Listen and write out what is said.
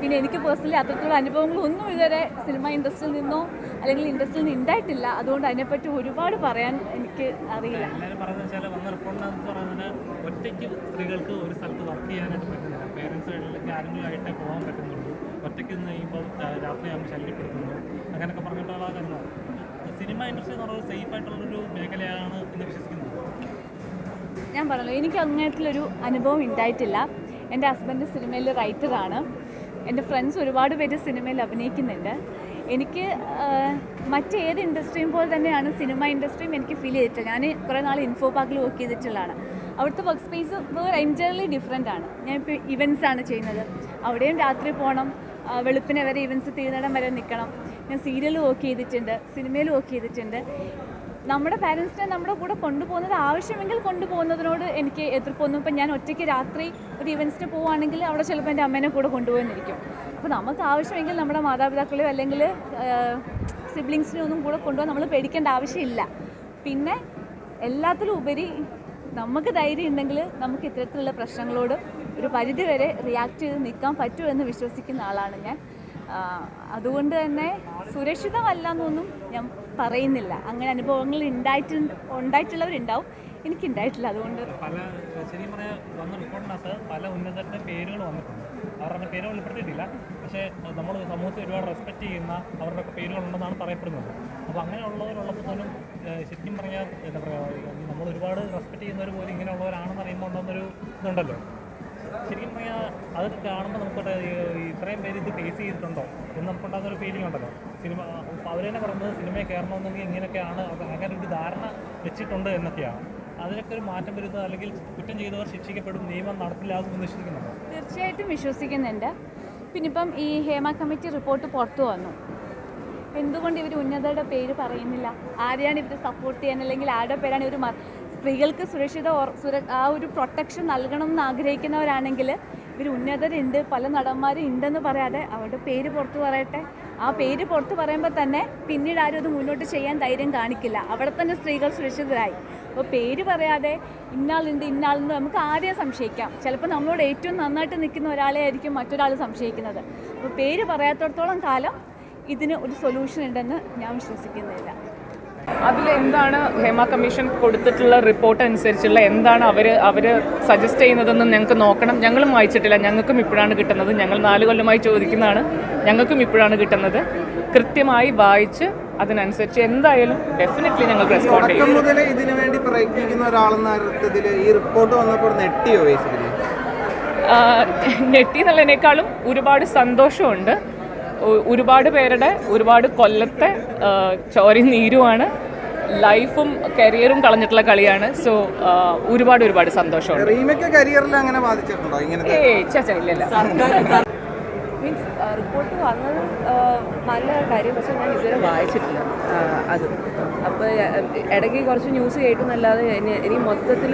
പിന്നെ എനിക്ക് പേഴ്സണലി അത്തരത്തിലുള്ള അനുഭവങ്ങളൊന്നും ഇതുവരെ സിനിമ ഇൻഡസ്ട്രിയിൽ നിന്നോ അല്ലെങ്കിൽ ഇൻഡസ്ട്രിയിൽ നിന്ന് ഉണ്ടായിട്ടില്ല അതുകൊണ്ട് അതിനെപ്പറ്റി ഒരുപാട് പറയാൻ എനിക്ക് അറിയില്ല. ഒറ്റയ്ക്ക് സ്ത്രീകൾക്ക് ഒരു സ്ഥലത്ത് വർക്ക് ചെയ്യാനായിട്ട് പറ്റുന്നില്ല. പേരൻസ് അല്ലെങ്കിൽ പോകാൻ പറ്റുന്നുള്ളൂ. ഒറ്റയ്ക്ക് നിന്ന് കഴിയുമ്പോൾ രാത്രിയാകുമ്പോൾ ശല്യപ്പെടുത്തുന്നു അങ്ങനെയൊക്കെ പറഞ്ഞിട്ടുള്ള കാര്യങ്ങൾ സിനിമ ഇൻഡസ്ട്രി എന്ന് പറയുന്നത് സേഫ് ആയിട്ടുള്ളൊരു മേഖലയാണ് എന്ന് വിശ്വസിക്കുന്നത് ഞാൻ പറഞ്ഞു എനിക്ക് അങ്ങനത്തിലൊരു അനുഭവം ഉണ്ടായിട്ടില്ല എന്റെ ഹസ്ബൻഡ് സിനിമയിൽ റൈറ്ററാണ് എന്റെ ഫ്രണ്ട്സ് ഒരുപാട് പേര് സിനിമയിൽ അഭിനയിക്കുന്നുണ്ട്. എനിക്ക് മറ്റേത് ഇൻഡസ്ട്രിയും പോലെ തന്നെയാണ് സിനിമ ഇൻഡസ്ട്രിയും എനിക്ക് ഫീൽ ചെയ്തിട്ടില്ല ഞാൻ കുറേ നാൾ ഇൻഫോ പാർക്കിൽ വർക്ക് ചെയ്തിട്ടുള്ളതാണ്. അവിടുത്തെ വർക്ക് സ്പേസ് വേറെ എന്റയർലി ഡിഫറെന്റ് ആണ്. ഞാൻ ഞാനിപ്പോൾ ഇവൻസ് ആണ് ചെയ്യുന്നത്. അവിടെയും രാത്രി പോകണം വെളുപ്പിനെ വരെ ഇവൻസ് തീരുന്നിടം വരെ നിൽക്കണം ഞാൻ സീരിയൽ വർക്ക് ചെയ്തിട്ടുണ്ട് സിനിമയിൽ വർക്ക് ചെയ്തിട്ടുണ്ട്. നമ്മുടെ പാരൻസിനെ നമ്മുടെ കൂടെ കൊണ്ടുപോകുന്നത് ആവശ്യമെങ്കിൽ കൊണ്ടുപോകുന്നതിനോട് എനിക്ക് എതിർപ്പൊന്നും. ഇപ്പം ഞാൻ ഒറ്റയ്ക്ക് രാത്രി ഒരു ഇവന്റ്സിന് പോവുകയാണെങ്കിൽ അവിടെ ചിലപ്പോൾ എന്റെ അമ്മേനെ കൂടെ കൊണ്ടുപോകുന്നിരിക്കും അപ്പോൾ നമുക്ക് ആവശ്യമെങ്കിൽ നമ്മുടെ മാതാപിതാക്കളെയോ അല്ലെങ്കിൽ സിബ്ലിങ്സിനെ ഒന്നും കൂടെ കൊണ്ടുപോകാൻ നമ്മൾ പേടിക്കേണ്ട ആവശ്യമില്ല. പിന്നെ എല്ലാത്തിലും ഉപരി നമുക്ക് ധൈര്യം ഉണ്ടെങ്കിൽ നമുക്ക് ഇത്തരത്തിലുള്ള പ്രശ്നങ്ങളോട് ഒരു പരിധി വരെ റിയാക്ട് ചെയ്ത് നിൽക്കാൻ പറ്റുമെന്ന് വിശ്വസിക്കുന്ന ആളാണ് ഞാൻ. അതുകൊണ്ട് തന്നെ സുരക്ഷിതമല്ല എന്നൊന്നും ഞാൻ പറയുന്നില്ല. അങ്ങനെ അനുഭവങ്ങൾ ഉണ്ടായിട്ട് ഉണ്ടായിട്ടുള്ളവരുണ്ടാവും. എനിക്ക് ഉണ്ടായിട്ടില്ല അതുകൊണ്ട് പല ശരിക്കും പറയാൻ വന്ന റിപ്പോർട്ടിനകത്ത് പല ഉന്നതരുടെ പേരുകൾ വന്നിട്ടുണ്ട്. അവരുടെ പേര് വെളിപ്പെടുത്തിയിട്ടില്ല. പക്ഷേ നമ്മൾ സമൂഹത്തിൽ ഒരുപാട് റെസ്പെക്റ്റ് ചെയ്യുന്ന അവരുടെ പേരുകളുണ്ടെന്നാണ് പറയപ്പെടുന്നത്. അപ്പോൾ അങ്ങനെയുള്ളവരുള്ളപ്പോൾ പോലും ശരിക്കും പറഞ്ഞാൽ എന്താ പറയുക നമ്മൾ ഒരുപാട് റെസ്പെക്റ്റ് ചെയ്യുന്നവർ പോലും ഇങ്ങനെയുള്ളവരാണെന്ന് അറിയുമ്പോൾ ഉണ്ടെന്നൊരു ഇതുണ്ടല്ലോ. ശരിക്കും പറഞ്ഞാൽ അത് കാണുമ്പോൾ നമുക്ക് ഇത്രയും പേര് ഇത് ഫേസ് ചെയ്തിട്ടുണ്ടോ? എന്ന് നമുക്കുണ്ടാകുന്ന ഒരു ഫീലിംഗ് ഉണ്ടല്ലോ. സിനിമ അവർ തന്നെ പറയുന്നത് സിനിമയിൽ കയറണമെന്നെങ്കിൽ ഇങ്ങനെയൊക്കെയാണ് അങ്ങനെ ഒരു ധാരണ വെച്ചിട്ടുണ്ട് എന്നൊക്കെയാണ്. അതിനൊക്കെ ഒരു മാറ്റം വരുന്നത് അല്ലെങ്കിൽ കുറ്റം ചെയ്തവർ ശിക്ഷിക്കപ്പെടും നിയമം നടപ്പിലാകുമെന്ന് വിശ്വസിക്കുന്നുണ്ടോ? തീർച്ചയായിട്ടും വിശ്വസിക്കുന്നുണ്ട്. പിന്നെ ഇപ്പം ഈ ഹേമ കമ്മിറ്റി റിപ്പോർട്ട് പുറത്തു വന്നു. എന്തുകൊണ്ട് ഇവർ ഉന്നതരുടെ പേര് പറയുന്നില്ല? ആരെയാണ് ഇവർ സപ്പോർട്ട് ചെയ്യാൻ അല്ലെങ്കിൽ ആരുടെ പേരാണ് ഇവർ സ്ത്രീകൾക്ക് സുരക്ഷിത ആ ഒരു പ്രൊട്ടക്ഷൻ നൽകണം എന്ന് ആഗ്രഹിക്കുന്നവരാണെങ്കിൽ ഇവർ ഉന്നതരുണ്ട് പല നടന്മാരും ഉണ്ടെന്ന് പറയാതെ അവരുടെ പേര് പുറത്ത് പറയട്ടെ. ആ പേര് പുറത്ത് പറയുമ്പോൾ തന്നെ പിന്നീട് ആരും അത് മുന്നോട്ട് ചെയ്യാൻ ധൈര്യം കാണിക്കില്ല. അവിടെ തന്നെ സ്ത്രീകൾ സുരക്ഷിതരായി. അപ്പോൾ പേര് പറയാതെ ഇന്നാളുണ്ട് ഇന്നാളുണ്ട് നമുക്ക് ആരെയും സംശയിക്കാം. ചിലപ്പോൾ നമ്മളോട് ഏറ്റവും നന്നായിട്ട് നിൽക്കുന്ന ഒരാളെ ആയിരിക്കും മറ്റൊരാൾ സംശയിക്കുന്നത്. അപ്പോൾ പേര് പറയാത്തടത്തോളം കാലം ഇതിന് ഒരു സൊല്യൂഷൻ ഉണ്ടെന്ന് ഞാൻ വിശ്വസിക്കുന്നില്ല. അതിൽ എന്താണ് ഹേമ കമ്മീഷൻ കൊടുത്തിട്ടുള്ള റിപ്പോർട്ട് അനുസരിച്ചുള്ള എന്താണ് അവർ അവർ സജസ്റ്റ് ചെയ്യുന്നതെന്ന് ഞങ്ങൾക്ക് നോക്കണം. ഞങ്ങളും വായിച്ചിട്ടില്ല. ഞങ്ങൾക്കും ഇപ്പോഴാണ് കിട്ടുന്നത്. ഞങ്ങൾ നാല് കൊല്ലമായി ചോദിക്കുന്നതാണ്. ഞങ്ങൾക്കും ഇപ്പോഴാണ് കിട്ടുന്നത്. കൃത്യമായി വായിച്ച് അതിനനുസരിച്ച് എന്തായാലും ഡെഫിനറ്റ്ലി ഞങ്ങൾ റെസ്പോണ്ട് ചെയ്യും. മുതൽ ഇതിനു വേണ്ടി പ്രയത്നിക്കുന്ന ഒരാളെന്ന അർത്ഥത്തിൽ ഈ റിപ്പോർട്ട് വന്നപ്പോൾ നെട്ടിയോ ഞെട്ടി എന്നുള്ളതിനേക്കാളും ഒരുപാട് സന്തോഷമുണ്ട്. ഒരുപാട് പേരുടെ ഒരുപാട് കൊല്ലത്തെ ചോരയും നീരുമാണ്. ലൈഫും കരിയറും കളഞ്ഞിട്ടുള്ള കളിയാണ്. സോ ഒരുപാട് ഒരുപാട് സന്തോഷമുണ്ട്. കരിയറിൽ അങ്ങനെ ബാധിച്ചിട്ടുണ്ടോ ഇങ്ങനെ ഇല്ല ഇല്ലല്ല മീൻസ് റിപ്പോർട്ട് വന്നത് നല്ല കാര്യം. പക്ഷെ ഞാൻ ഇതുവരെ വായിച്ചിട്ടില്ല. അത്. അപ്പോൾ ഇടയ്ക്ക് കുറച്ച് ന്യൂസ് കേട്ടു എന്നല്ലാതെ ഇനി ഇനി മൊത്തത്തിൽ